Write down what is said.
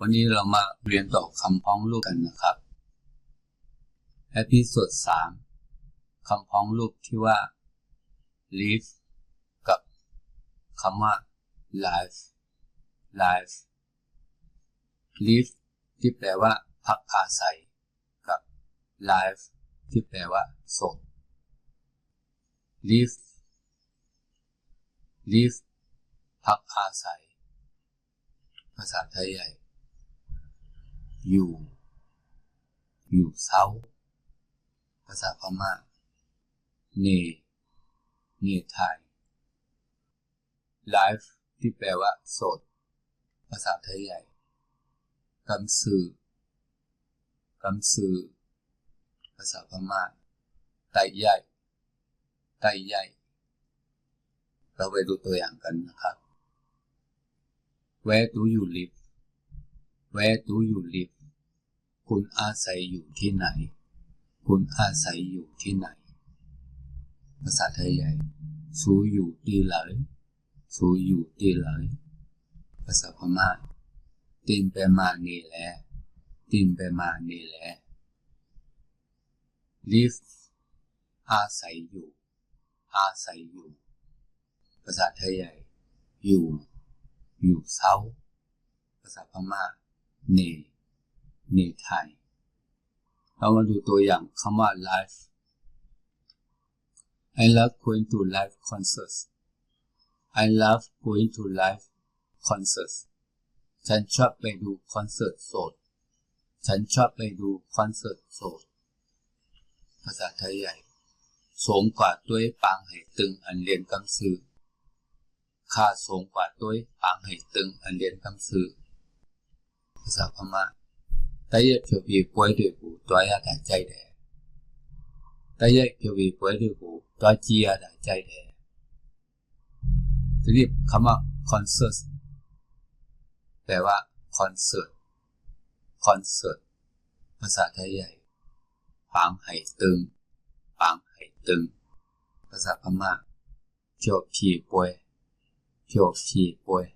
วันนี้เรามาเรียนต่อคำพ้องรูปกันนะครับเอพิโซดสามคำพ้องรูปที่ว่า live กับคำว่า life life live ที่แปลว่า พักอาศัย กับ life ที่แปลว่าสด live live พักอาศัย ภาษาไทยใหญ่ อยู่ อยู่เศร้าภาษาพม่า เน เนไทย life ที่แปลว่า สด ภาษาไทยใหญ่กำสือกำสือ ภาษาพม่า ไตใหญ่ ไตใหญ่ เราไปดูตัวอย่างกันนะครับ Where do you live Where do you live คุณอาศัยอยู่ที่ไหน คุณอาศัยอยู่ที่ไหน ภาษาไทยใหญ่สูอยู่ที่ไหนสูอยู่ที่ไหนภาษาพม่าตินไปมานี่แหละตินไปมานี่แหละ live อาศัยอยู่ อาศัยอยู่ ภาษาไทยใหญ่ อยู่ อยู่เศร้า ภาษาพม่าเน เนไทย เรามาดูตัวอย่างคำว่า live I love going to live concerts I love going to live concerts ฉันชอบไปดูคอนเสิร์ตสด ฉันชอบไปดูคอนเสิร์ตสด ภาษาไทยใหญ่สูงกว่าด้วยปางไหตึงอันเรียนกำซื้อค่าสูงกว่าด้วยปางไหตึงอันเรียนกำซื้อภาษาพม่า แต่ยังจะวิ่งไปดูผู้ตายใจใจเดแต่ยังจะ约就为八六股大一大在的，大约ย为八六股ใจ啊大在ด。ทีนี้คำว่าคอนเสิร์ตแปลว่าคอนเสิร์ตคอนเสิร์ตภาษาไทยใหญ่ปางไห่ตึงปางไห่ตึง ภาษาพม่าเจียวผีป่วยเจียวผีป่วย